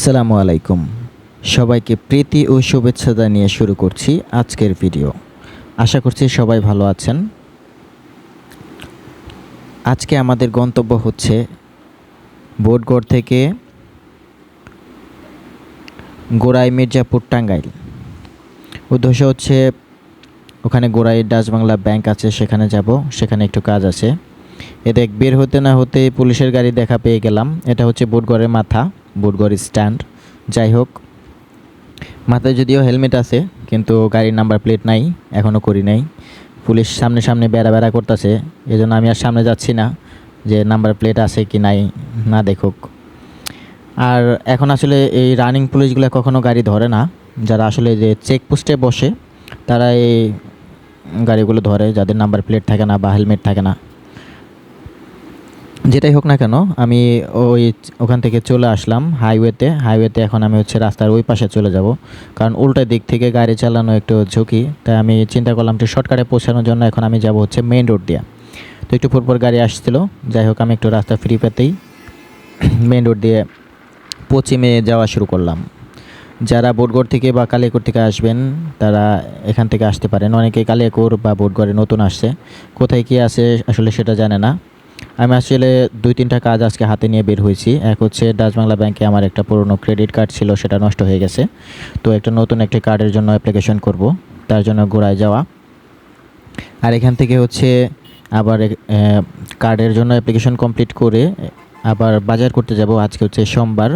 আসসালামু আলাইকুম। সবাইকে প্রীতি ও শুভেচ্ছা জানিয়ে শুরু করছি আজকের ভিডিও। আশা করছি সবাই ভালো আছেন। আজকে আমাদের গন্তব্য হচ্ছে বোটগড় থেকে গোড়াই মির্জাপুর টাঙ্গাইল। উদ্দেশ্য হচ্ছে ওখানে গোড়াই ডাচ বাংলা ব্যাংক আছে, সেখানে যাব, সেখানে একটু কাজ আছে। এতে বের হতে না হতে পুলিশের গাড়ি দেখা পেয়ে গেলাম। এটা হচ্ছে বোটগড়ের মাথা। বুটগড় স্ট্যান্ড। যাই হোক, মাথায় যদিও হেলমেট আছে, কিন্তু গাড়ির নাম্বার প্লেট নাই এখনও করি নাই। পুলিশ সামনে সামনে বেড়া বেড়া করতেছে এই জন্য আমি আর সামনে যাচ্ছি না, যে নাম্বার প্লেট আছে কি নাই, না দেখুক। আর এখন আসলে এই রানিং পুলিশগুলো কখনো গাড়ি ধরে না, যারা আসলে যে চেকপোস্টে বসে তারা এই গাড়িগুলো ধরে, যাদের নাম্বার প্লেট থাকে না বা হেলমেট থাকে না। যেটাই হোক না কেন, আমি ওই ওখান থেকে চলে আসলাম হাইওয়েতে। হাইওয়েতে এখন আমি হচ্ছে রাস্তার ওই পাশে চলে যাব। কারণ উল্টা দিক থেকে গাড়ি চালানো একটু ঝুঁকি, তাই আমি চিন্তা করলাম একটু শর্টকাটে পৌঁছানোর জন্য এখন আমি যাব হচ্ছে মেন রোড দিয়ে। তো একটু পরপর গাড়ি আসছিল, যাই হোক আমি একটু রাস্তা ফ্রি পেতেই মেন রোড দিয়ে পশ্চিমে যাওয়া শুরু করলাম। যারা বোটগড় থেকে বা কালিয়াকোট থেকে আসবেন, তারা এখান থেকে আসতে পারেন। অনেকে কালিয়াকোট বা বোটগড়ে নতুন আসছে। কোথায় কী আছে আসলে সেটা জানে না। আমি আসলে দুই, তিনটা কাজ আজকে হাতে নিয়ে বের হয়েছি। এক হচ্ছে ডাচ বাংলা ব্যাংকে আমার একটা পুরনো ক্রেডিট কার্ড ছিল, সেটা নষ্ট হয়ে গেছে। তো একটা নতুন একটি কার্ডের জন্য অ্যাপ্লিকেশন করব, তার জন্য গোড়ায় যাওয়া। আর এখান থেকে হচ্ছে আবার কার্ডের জন্য অ্যাপ্লিকেশন কমপ্লিট করে আবার বাজার করতে যাব আজকে হচ্ছে সোমবার।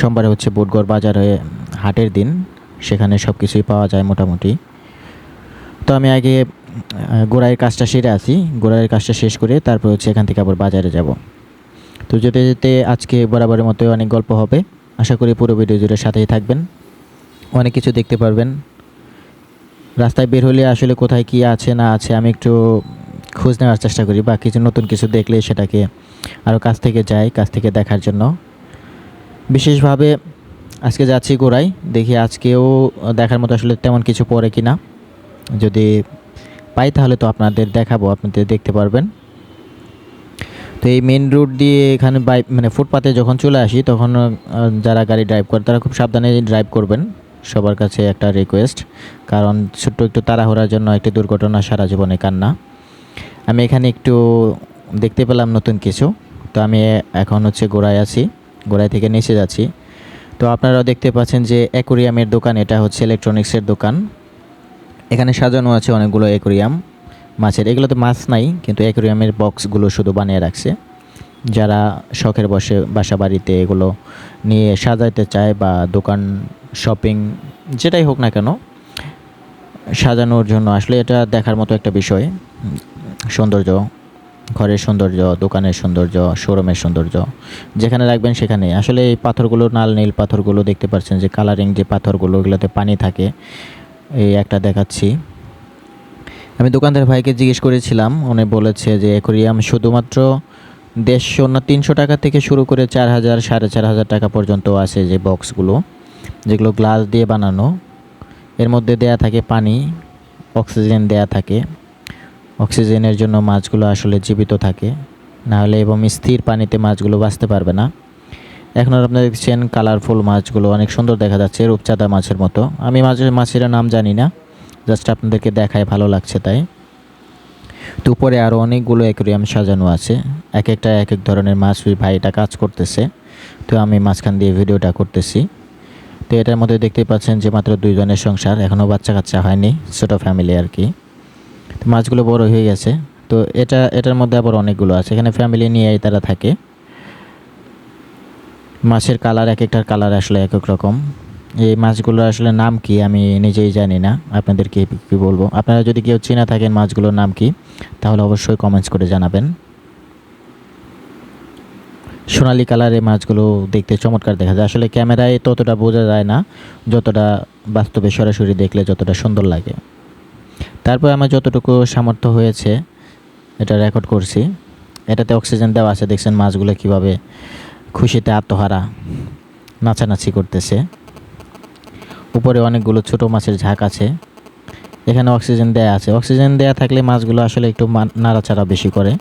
সোমবারে হচ্ছে বুটগড় বাজারে হাটের দিন, সেখানে সব কিছুই পাওয়া যায় মোটামুটি। তো আমি আগে গোড়াইয়ের কাজটা সেরে আসি। গোড়াইয়ের কাজটা শেষ করে তারপর হচ্ছে এখান থেকে আবার বাজারে যাব। তো যেতে যেতে আজকে বরাবরের মতো অনেক গল্প হবে। আশা করি পুরো ভিডিও জুড়ে সাথেই থাকবেন। অনেক কিছু দেখতে পারবেন। রাস্তায় বের হলে আসলে কোথায় কি আছে, না আছে, আমি একটু খোঁজ নেওয়ার চেষ্টা করি। বা কিছু নতুন কিছু দেখলে সেটাকে আরও কাছ থেকে যাই, কাছ থেকে দেখার জন্য। বিশেষভাবে আজকে যাচ্ছি গোড়াই দেখি আজকেও দেখার মতো আসলে তেমন কিছু পড়ে কি না যদি পাই, তাহলে তো আপনাদের দেখাবো, আপনাদের দেখতে পারবেন। তো এই মেন রোড দিয়ে এখানে বাইক মানে ফুটপাতে যখন চলে আসি, তখন যারা গাড়ি ড্রাইভ করে, তারা খুব সাবধানে ড্রাইভ করবেন। সবার কাছে একটা রিকোয়েস্ট কারণ ছোট্ট একটু তাড়াহুড়ার জন্য একটি দুর্ঘটনা সারা জীবনে কান্না। আমি এখানে একটু দেখতে পেলাম নতুন কিছু। তো আমি এখন হচ্ছে গোড়ায় আছি, গোড়ায় থেকে নিচে যাচ্ছি। তো আপনারাও দেখতে পাচ্ছেন যে অ্যাকোরিয়ামের দোকান, এটা হচ্ছে ইলেকট্রনিক্সের দোকান। এখানে সাজানো আছে অনেকগুলো অ্যাকোরিয়াম মাছের। এগুলোতে মাছ নাই, কিন্তু অ্যাকোরিয়ামের বক্সগুলো শুধু বানিয়ে রাখছে। যারা শখের বসে বাসা বাড়িতে এগুলো নিয়ে সাজাইতে চায় বা দোকান শপিং যেটাই হোক না কেন, সাজানোর জন্য আসলে এটা দেখার মতো একটা বিষয়। সৌন্দর্য, ঘরের সৌন্দর্য, দোকানের সৌন্দর্য, শোরুমের সৌন্দর্য, যেখানে রাখবেন সেখানে। আসলে এই পাথরগুলো নাল নীল পাথরগুলো দেখতে পাচ্ছেন যে কালারিং যে পাথরগুলো, ওগুলোতে পানি থাকে। এই একটা দেখাচ্ছি। আমি দোকানদার ভাইকে জিজ্ঞেস করেছিলাম, উনি বলেছে যে অ্যাকোরিয়াম শুধুমাত্র দেড়শো না তিনশো টাকা থেকে শুরু করে চার হাজার, সাড়ে চার হাজার টাকা পর্যন্ত আছে যে বক্সগুলো, যেগুলো গ্লাস দিয়ে বানানো। এর মধ্যে দেয়া থাকে পানি, অক্সিজেন দেয়া থাকে। অক্সিজেনের জন্য মাছগুলো আসলে জীবিত থাকে। নাহলে এবং স্থির পানিতে মাছগুলো বাঁচতে পারবে না। এখন আর আপনারা দেখছেন কালারফুল মাছগুলো, অনেক সুন্দর দেখা যাচ্ছে, রূপচাঁদা মাছের মতো। আমি মাছের মাছের নাম জানি না জাস্ট আপনাদেরকে দেখায় ভালো লাগছে তাই। তো উপরে আরও অনেকগুলো অ্যাকোরিয়াম সাজানো আছে এক একটা এক এক ধরনের মাছ ওই ভাইটা কাজ করতেছে। তো আমি মাঝখান দিয়ে ভিডিওটা করতেছি। তো এটার মধ্যে দেখতেই পাচ্ছেন যে মাত্র দুইজনের সংসার এখনও বাচ্চা কাচ্চা হয়নি, ছোটো ফ্যামিলি আর কি। তো মাছগুলো বড় হয়ে গেছে। তো এটা, এটার মধ্যে আবার অনেকগুলো আছে, এখানে ফ্যামিলি নিয়েই তারা থাকে। মাছের কালার এক একটার কালার আসলে এক এক রকম। এই মাছগুলোর আসলে নাম কি আমি নিজেই জানি না। আপনাদেরকে কি বলব? আপনারা যদি কেউ চেনা থাকেন মাছগুলোর নাম কি, তাহলে অবশ্যই কমেন্টস করে জানাবেন। সোনালি কালারের মাছগুলো দেখতে চমৎকার দেখা যায়। আসলে ক্যামেরায় ততটা বোঝা যায় না, যতটা বাস্তবে সরাসরি দেখলে যতটা সুন্দর লাগে। তারপর আমার যতটুকু সামর্থ্য হয়েছে, এটা রেকর্ড করছি। এটাতে অক্সিজেন দেওয়া আছে, দেখছেন মাছগুলো কীভাবে খুশিতে আত্মহারা, নাচানাচি করতেছে। উপরে অনেকগুলো ছোট মাছের ঝাঁক আছে, এখানে অক্সিজেন দেয়া আছে। অক্সিজেন দেয়া থাকলে মাছগুলো আসলে একটু নাড়াচাড়া বেশি করে।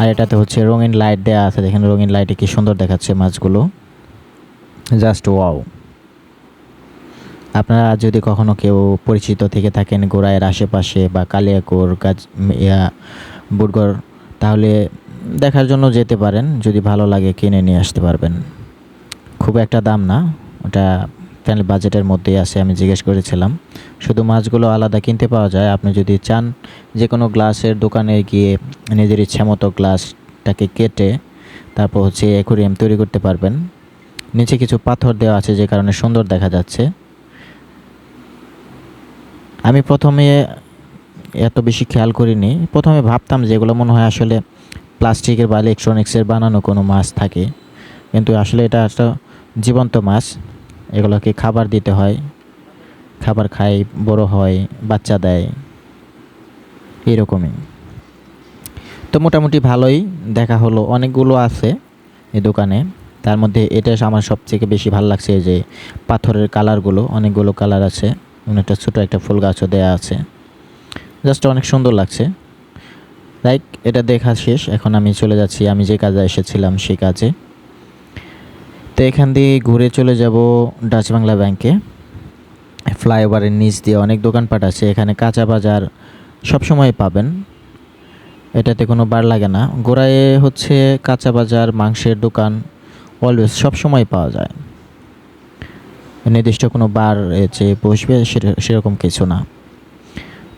আর এটাতে হচ্ছে রঙিন লাইট দেওয়া আছে, দেখেন রঙিন লাইটে কি সুন্দর দেখাচ্ছে মাছগুলো। Just wow. আপনারা যদি কখনো কেউ পরিচিত থেকে থাকেন গোড়ায়ের আশেপাশে বা কালিয়াকোর গাছ ইয়া, বুটগড়, তাহলে দেখার জন্য যেতে পারেন, যদি ভালো লাগে কিনে নিয়ে আসতে পারবেন। খুব একটা দাম না, ওটা ফ্যামিলি বাজেটের মধ্যেই আছে, আমি জিজ্ঞেস করেছিলাম। শুধু মাছগুলো আলাদা কিনতে পাওয়া যায়, আপনি যদি চান যে কোনো গ্লাসের দোকানে গিয়ে নিজের ইচ্ছা মতো গ্লাসটাকে কেটে তারপর হচ্ছে অ্যাকুরিয়াম তৈরি করতে পারবেন। নিচে কিছু পাথর দেওয়া আছে, যে কারণে সুন্দর দেখা যাচ্ছে। আমি প্রথমে এত বেশি খেয়াল করিনি, প্রথমে ভাবতাম যে এগুলো মনে হয় আসলে প্লাস্টিকের বা ইলেকট্রনিক্সের বানানো কোনো মাছ থাকে। কিন্তু আসলে এটা একটা জীবন্ত মাছ। এগুলোকে খাবার দিতে হয়। খাবার খায়, বড় হয়, বাচ্চা দেয়। এরকমই। তো মোটামুটি ভালোই। দেখা হলো, অনেকগুলো আছে এই দোকানে। তার মধ্যে এটা আমার সবথেকে বেশি ভালো লাগছে যে পাথরের কালারগুলো, অনেকগুলো কালার আছে। একটা ছোটো একটা ফুল গাছও দেওয়া আছে। জাস্ট অনেক সুন্দর লাগছে। লাইক এটা দেখা শেষ। এখন আমি চলে যাচ্ছি। আমি যে কাজে এসেছিলাম, সেই কাজে। তো এখান দিয়ে ঘুরে চলে যাব ডাচ বাংলা ব্যাংকে ফ্লাইওভারের নিচ দিয়ে অনেক দোকানপাট আছে। এখানে কাঁচা বাজার সবসময় পাবেন। এটাতে কোনো বার লাগে না। গোড়ায় হচ্ছে কাঁচা বাজার, মাংসের দোকান অলওয়েজ সবসময় পাওয়া যায়। নির্দিষ্ট কোনো বার যে বসবে সেরকম কিছু না।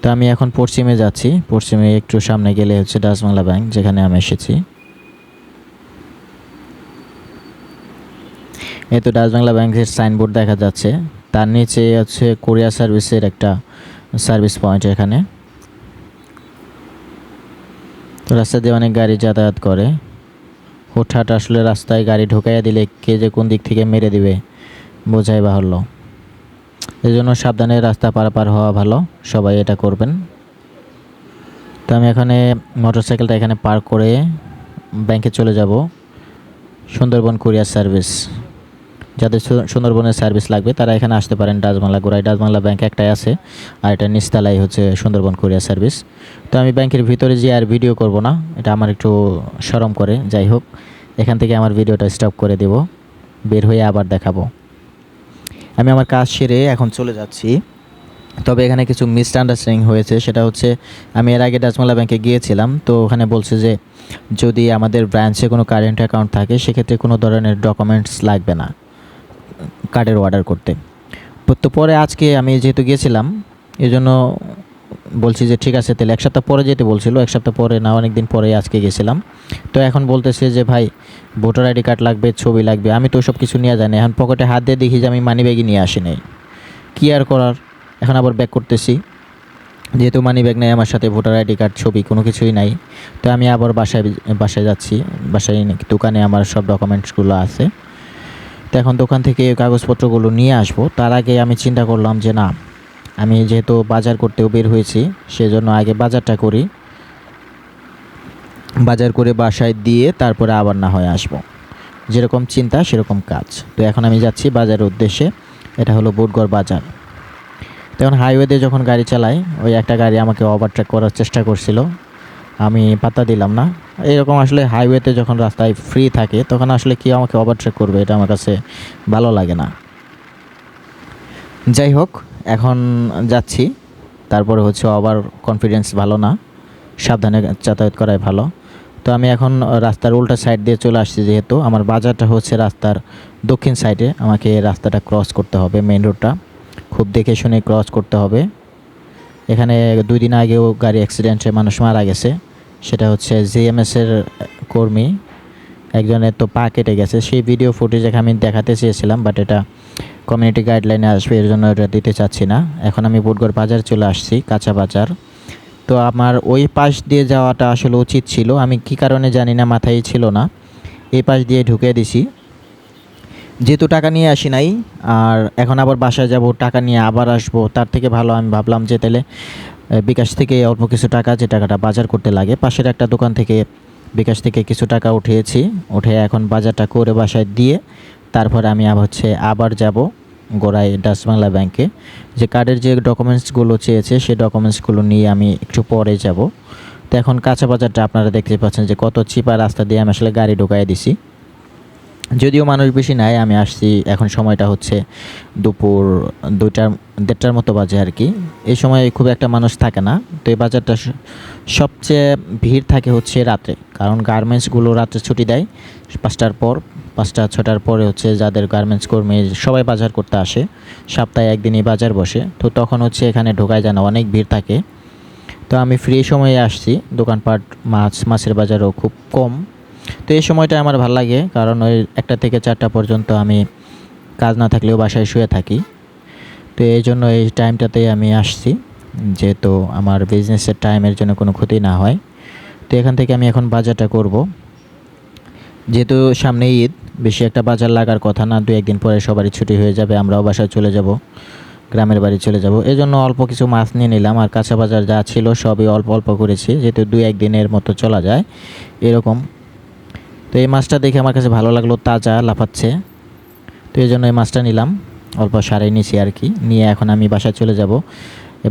তো আমি এখন পশ্চিমে যাচ্ছি। পশ্চিমে একটু সামনে গেলে হচ্ছে ডাসবাংলা ব্যাংক যেখানে আমি এসেছি। এই তো ডাচ বাংলা ব্যাংকের সাইনবোর্ড দেখা যাচ্ছে। তার নিচে হচ্ছে কোরিয়া সার্ভিসের একটা সার্ভিস পয়েন্ট এখানে। তো রাস্তা দিয়ে অনেক গাড়ি যাতায়াত করে। হুটহাট আসলে রাস্তায় গাড়ি ঢোকাইয়া দিলে কে যে কোন দিক থেকে মেরে দিবে, বোঝাই বাহুল্য। এই জন্য সাবধানে রাস্তা পারাপার হওয়া ভালো, সবাই এটা করবেন। তো আমি এখানে মোটরসাইকেলটা এখানে পার্ক করে ব্যাংকে চলে যাব। Sundarban courier service. যাদের সুন্দরবনের সার্ভিস লাগবে, তারা এখানে আসতে পারেন ডাচবাংলা গোড়ায়। ডাচবাংলা ব্যাংক একটাই আছে, আর এটা নিচতলায় হচ্ছে সুন্দরবন কুরিয়ার সার্ভিস। তো আমি ব্যাংকের ভিতরে যে আর ভিডিও করব না, এটা আমার একটু সরম করে। যাই হোক, এখান থেকে আমার ভিডিওটা স্টপ করে দেব। বের হয়ে আবার দেখাবো। আমি আমার কাজ সেরে এখন চলে যাচ্ছি। তবে এখানে কিছু মিসআন্ডারস্ট্যান্ডিং হয়েছে, সেটা হচ্ছে আমি এর আগে ডাচমালা ব্যাংকে গিয়েছিলাম, তো ওখানে বলছে যে যদি আমাদের ব্রাঞ্চে কোনো কারেন্ট অ্যাকাউন্ট থাকে, সেক্ষেত্রে কোনো ধরনের ডকুমেন্টস লাগবে না কার্ডের অর্ডার করতে। তো পরে আজকে আমি যেহেতু গিয়েছিলাম এই জন্য বলছি যে, ঠিক আছে, তাহলে এক সপ্তাহ পরে যেতে বলছিল, এক সপ্তাহ পরে না অনেক দিন পরে আজকে গেছিলাম। তো এখন বলতেছে যে, ভাই, ভোটার আইডি কার্ড লাগবে, ছবি লাগবে, আমি তো সব কিছু নিয়ে জানি এখন পকেটে হাত দিয়ে দেখি যে, আমি মানি ব্যাগই নিয়ে আসি নাই। কী আর করার? এখন আবার ব্যাক করতেছি। যেহেতু মানি ব্যাগ নেই, আমার সাথে ভোটার আইডি কার্ড, ছবি, কোনো কিছুই নাই। তো আমি আবার বাসায় বাসায় যাচ্ছি, বাসায় দোকানে আমার সব ডকুমেন্টসগুলো আছে। তো এখন দোকান থেকে কাগজপত্রগুলো নিয়ে আসব। তার আগে আমি চিন্তা করলাম যে, না আমি যেহেতু বাজার করতেও বের হয়েছি, সেজন্য আগে বাজারটা করি। বাজার করে বাসায় দিয়ে তারপরে আবার না হয় আসব। যেরকম চিন্তা, সেরকম কাজ। তো এখন আমি যাচ্ছি বাজারের উদ্দেশ্যে। এটা হলো বোটগড় বাজার। তখন হাইওয়েতে যখন গাড়ি চালাই, ওই একটা গাড়ি আমাকে ওভারট্রেক করার চেষ্টা করছিল। আমি পাত্তা দিলাম না। এরকম আসলে হাইওয়েতে যখন রাস্তায় ফ্রি থাকে, তখন আসলে কি আমাকে ওভারট্রেক করবে, এটা আমার কাছে ভালো লাগে না। যাই হোক এখন যাচ্ছি। তারপরে হচ্ছে আবার কনফিডেন্স ভালো না। সাবধানে যাতায়াত করাই ভালো। তো আমি এখন রাস্তার উল্টা সাইড দিয়ে চলে আসছি যেহেতু। আমার বাজারটা হচ্ছে রাস্তার দক্ষিণ সাইডে আমাকে রাস্তাটা ক্রস করতে হবে মেন রোডটা খুব দেখে শুনে ক্রস করতে হবে। এখানে দুই দিন আগেও গাড়ি অ্যাক্সিডেন্টে মানুষ মারা গেছে। সেটা হচ্ছে জিএমএসের কর্মী। একজনের তো পা কেটে গেছে। সেই ভিডিও ফুটেজ আমি দেখাতে চেয়েছিলাম বাট এটা কমিউনিটি গাইডলাইনে আসবে, এর জন্য এটা দিতে চাচ্ছি না। এখন আমি বুটগড় বাজার চলে আসছি, কাঁচা বাজার। তো আমার ওই পাশ দিয়ে যাওয়াটা আসলে উচিত ছিল। আমি কি কারণে জানি না, মাথায় ছিল না। এই পাশ দিয়ে ঢুকে দিছি। যেহেতু টাকা নিয়ে আসি নাই, আর এখন আবার বাসায় যাব, টাকা নিয়ে আবার আসব, তার থেকে ভালো আমি ভাবলাম যে তাহলে বিকাশ থেকে অল্প কিছু টাকা যে টাকাটা বাজার করতে লাগে, পাশের একটা দোকান থেকে বিকাশ থেকে কিছু টাকা উঠিয়েছি, উঠে এখন বাজারটা করে বাসায় দিয়ে তারপরে আমি আবার হচ্ছে আবার যাব গোড়াই বাংলা ব্যাংকে যে কার্ডের যে ডকুমেন্টসগুলো চেয়েছে, সেই ডকুমেন্টসগুলো নিয়ে আমি একটু পরে যাব। তো এখন কাঁচা বাজারটা আপনারা দেখতে পাচ্ছেন যে কত চিপা রাস্তা দিয়ে আমি আসলে গাড়ি ঢুকাই দিছি। যদিও মানুষ বেশি নাই, আমি আসছি, এখন সময়টা হচ্ছে দুপুর দুইটার, দেড়টার মতো বাজে আর কি। এই সময় খুব একটা মানুষ থাকে না, তো এই বাজারটা সবচেয়ে ভিড় থাকে হচ্ছে রাত্রে, কারণ গার্মেন্টসগুলো রাত্রে ছুটি দেয়, পাঁচটার পর, পাঁচটা, ছটার পরে হচ্ছে যাদের গার্মেন্টস কর্মী, সবাই বাজার করতে আসে, সপ্তাহে একদিনই বাজার বসে, তো তখন হচ্ছে এখানে ঢোকায় যায় না অনেক ভিড় থাকে। তো আমি ফ্রি সময়ে আসছি, দোকানপাট, মাছ, মাছের বাজারও খুব কম। তো এই সময়টা আমার ভালো লাগে, কারণ ওই একটা থেকে চারটা পর্যন্ত আমি কাজ না থাকলেও বাসায় শুয়ে থাকি। তো এই জন্য এই টাইমটাতে আমি আসছি, যেহেতু আমার বিজনেসের টাইমের জন্য কোনো ক্ষতি না হয়। তো এখান থেকে আমি এখন বাজারটা করব। যেহেতু সামনে ঈদ, বেশি একটা বাজার লাগার কথা না দু একদিন পরে সবারই ছুটি হয়ে যাবে, আমরাও বাসায় চলে যাব, গ্রামের বাড়ি চলে যাব। এই জন্য অল্প কিছু মাছ নিয়ে নিলাম, আর কাঁচা বাজার যা ছিল সবই অল্প অল্প করেছি, যেহেতু দু একদিনের মতো চলা যায়, এরকম তো এই মাছটা দেখে আমার কাছে ভালো লাগল, তাজা, লাফাচ্ছে। তো এই জন্য এই মাছটা নিলাম। অল্প সারাই নিছি আর কি। নিয়ে এখন আমি বাসায় চলে যাব।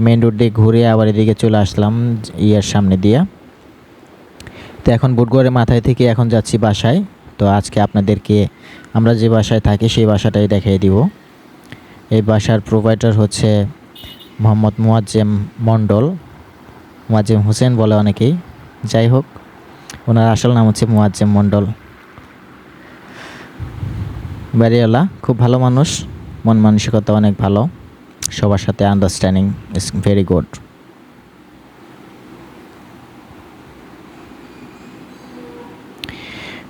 মেন রোড দিয়ে ঘুরে আবার এদিকে চলে আসলাম ইয়ের সামনে দিয়ে। তো এখন বুটগড়ের মাথায় থেকে এখন যাচ্ছি বাসায়। তো আজকে আপনাদেরকে আমরা যে বাসায় থাকি সেই বাসাটাই দেখিয়ে দিব। এই বাসার প্রোভাইডার হচ্ছে মোহাম্মদ মুয়াজ্জেম মণ্ডল। মুয়াজ্জেম হোসেন বলে অনেকেই। যাই হোক ওনার আসল নাম হচ্ছে মুয়াজ্জেম মণ্ডল। বাড়িওয়ালা, খুব ভালো মানুষ, মন মানসিকতা অনেক ভালো, সবার সাথে আন্ডারস্ট্যান্ডিং ইজ ভেরি গুড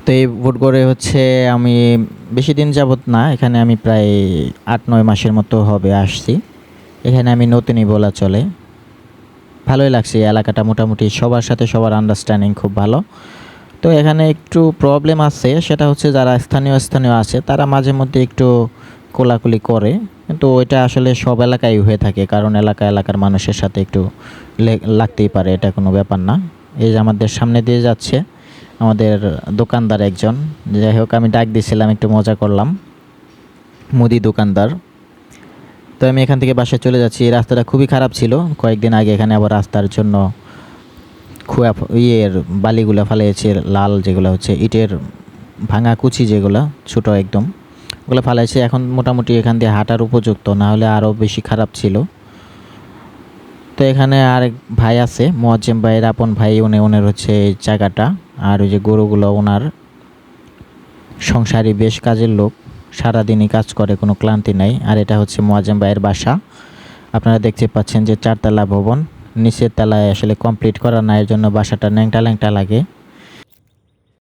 তো এই ভোটগড়ে হচ্ছে আমি বেশি দিন যাবত না, এখানে আমি প্রায় আট নয় মাসের মতো হবে আসছি। এখানে আমি নতুনই বলা চলে। ভালোই লাগছে এলাকাটা মোটামুটি। সবার সাথে সবার আন্ডারস্ট্যান্ডিং খুব ভালো। তো এখানে একটু প্রবলেম আছে, সেটা হচ্ছে যারা স্থানীয় স্থানীয় আছে, তারা মাঝে মধ্যে একটু কোলাকুলি করে। কিন্তু ওইটা আসলে সব এলাকায় হয়ে থাকে, কারণ এলাকা এলাকার মানুষের সাথে একটু লাগতেই পারে, এটা কোনো ব্যাপার না। এই যে আমাদের সামনে দিয়ে যাচ্ছে, আমাদের দোকানদার একজন। যাই হোক, আমি ডাক দিয়েছিলাম একটু মজা করলাম। মুদি দোকানদার। তো আমি এখান থেকে বাসায় চলে যাচ্ছি। এই রাস্তাটা খুবই খারাপ ছিল। কয়েকদিন আগে এখানে আবার রাস্তার জন্য খুয়া ইয়ের বালিগুলো ফালিয়েছে, লাল যেগুলো হচ্ছে ইটের ভাঙা কুচি যেগুলো, ছোটো একদম। ওগুলো ফালাইছে। এখন মোটামুটি এখান দিয়ে হাঁটার উপযুক্ত, না হলে আরও বেশি খারাপ ছিল। তো এখানে আরেক ভাই আছে, মোয়াজ্জেম ভাইয়ের আপন ভাই, উনি ওনার হচ্ছে জায়গাটা। আর ওই যে গরুগুলো ওনার সংসারী বেশ কাজের লোক। সারাদিনই কাজ করে, কোনো ক্লান্তি নাই। আর এটা হচ্ছে মোয়াজেম ভাইয়ের বাসা। আপনারা দেখতে পাচ্ছেন যে চারতলা ভবন, নিচের তলায় আসলে কমপ্লিট করা না, এর জন্য বাসাটা ন্যাংটা ল্যাংটা লাগে।